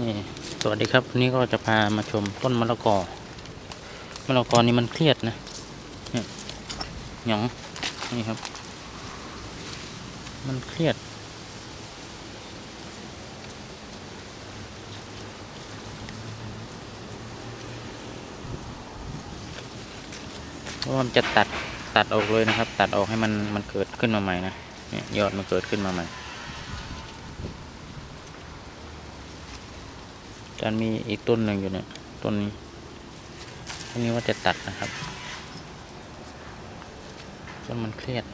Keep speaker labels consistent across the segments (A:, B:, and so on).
A: นี่สวัสดีครับวันนี้ก็จะพามาชมต้นมะละกอมะละกอนี่มันเครียดนะเนี่ยหยองนี่ครับ มันเครียด เพราะมันจะตัดตัดออกเลยนะครับ ตัดออกให้มันมันเกิดขึ้นมาใหม่นะเนี่ยยอดมันเกิดขึ้นมาใหม่ จะมีอีกต้นหนึ่งอยู่เนี่ยต้นนี้อันนี้ว่าจะตัดนะครับต้นมันเครียด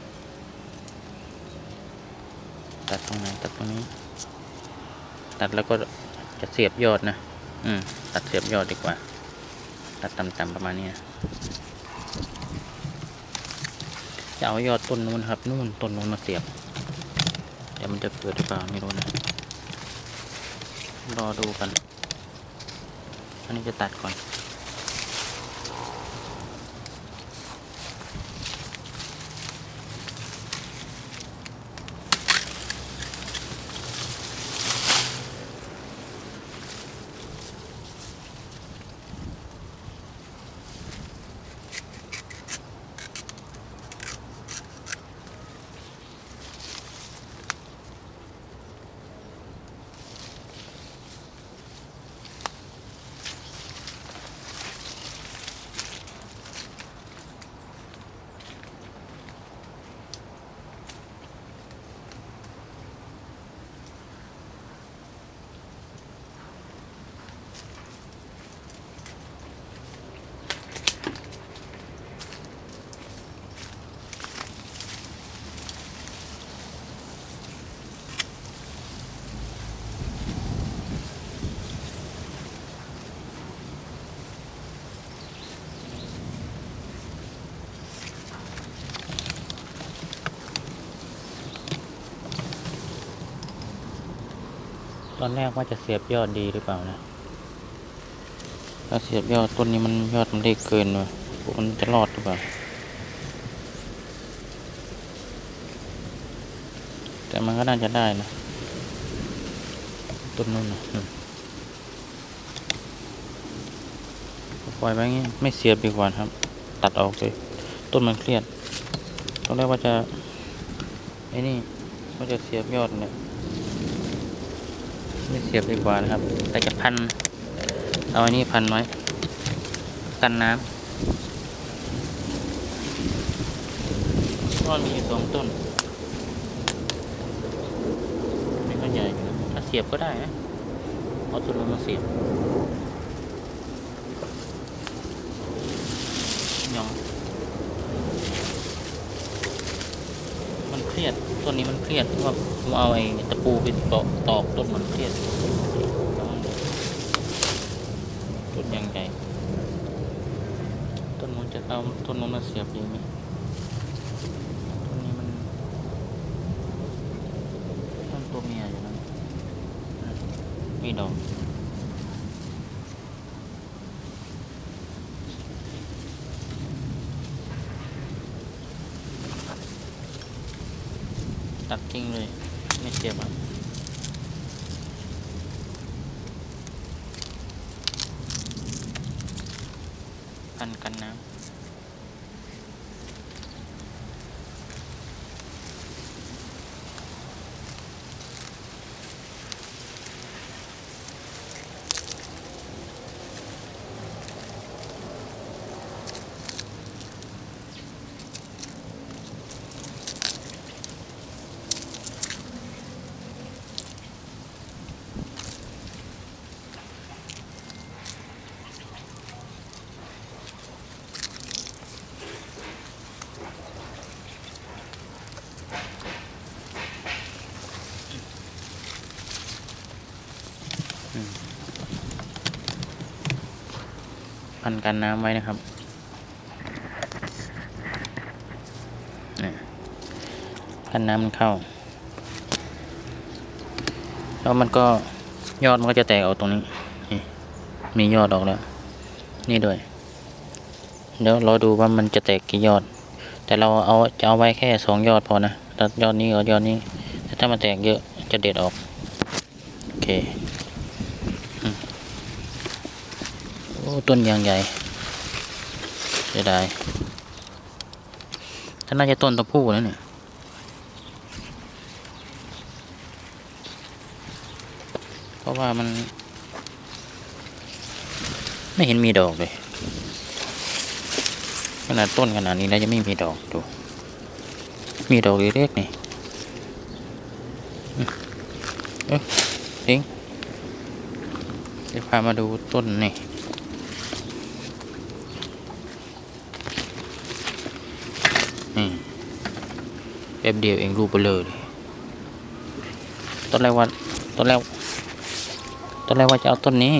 A: ตัดตรงไหนตัดตรงนี้ ตัดแล้วก็จะเสียบยอดนะ อืม ตัดเสียบยอดดีกว่า ตัดต่ำๆประมาณนี้จะเอายอดต้นนู้นครับ นู่นต้นนู้นมาเสียบแต่มันจะเกิดหรือเปล่าไม่รู้นะ รอดูกัน อันนี้จะตัดก่อน ตอนแรกว่าจะเสียบยอดดีหรือเปล่านะถ้าเสียบยอดต้นนี้มันยอดมันเล็กเกินว่ะมันจะรอดหรือเปล่า แต่มันก็น่าจะได้นะ ต้นนู้นนะปล่อยไว้งี้ไม่เสียบดีกว่าครับ ตัดออกเลย ต้นมันเครียดตอนแรกว่าจะไอ้นี่ว่าจะเสียบยอดเนี่ย ไม่เสียบดีกว่านะครับ แต่จะพัน เอาอันนี้พันไว้ กันน้ำก็มีอยู่สองต้นไม่ก็ใหญ่นะถ้าเสียบก็ได้นะ เอาตัวนู้นมาเสียบยองมันเค รียดต้นนี้มันเครียดเพราะว่าผมเอาไอ้ตะปูไปตอกตอกต้นมันเครียดต้นยังใหญ่ต้นนู้นจะเอาต้นนู้นมาเสียบดีไหมต้นนี้มันต้นตัวเมียอยู่นะมีดอก ตัดทิ้งเลย ไม่เสียบอะพันกันน้ำ พันกันน้ำไว้นะครับนี่พันน้ำมันเข้า แล้วมันก็ยอดมันก็จะแตกออกตรงนี้ มียอดออกแล้ว นี่ด้วย เดี๋ยวรอดูว่ามันจะแตกกี่ยอด แต่เราเอาจะเอาไว้แค่สองยอดพอนะยอดนี้กับยอดนี้ ถ้ามันแตกเยอะจะเด็ดออก โอเค อ้ต้นยางใหญ่เสียดายถ้าน่าจะต้นตะพูนะเนี่ยเพราะว่ามัน ไม่เห็นมีดอกเลยขนาดต้นขนาดนี้แล้วยังไม่มีดอกดูมีดอกเล็กๆนี่เอ๊ะเองเดี๋ยวพามาดูต้นนี่ นี่แป๊บเดียวเองรูปเบลเลยต้นแรกว่าต้นแรกต้นแรกว่าจะเอาต้นนี้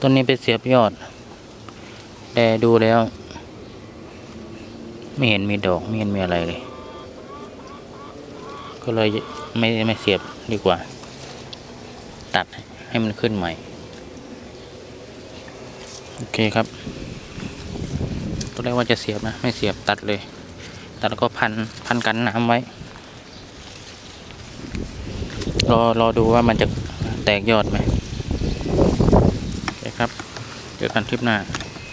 A: ต้นนี้ไปเสียบยอด แต่ดูแล้ว ไม่เห็นมีดอก ไม่เห็นมีอะไรเลย ก็เลยไม่ไม่เสียบดีกว่า ตัดให้มันขึ้นใหม่ โอเคครับตอนแรกว่าจะเสียบนะ ไม่เสียบตัดเลย ตัดแล้วก็พันพันกันน้ำไว้ รอรอดูว่ามันจะแตกยอดไหมโอเคครับ เจอกันคลิปหน้า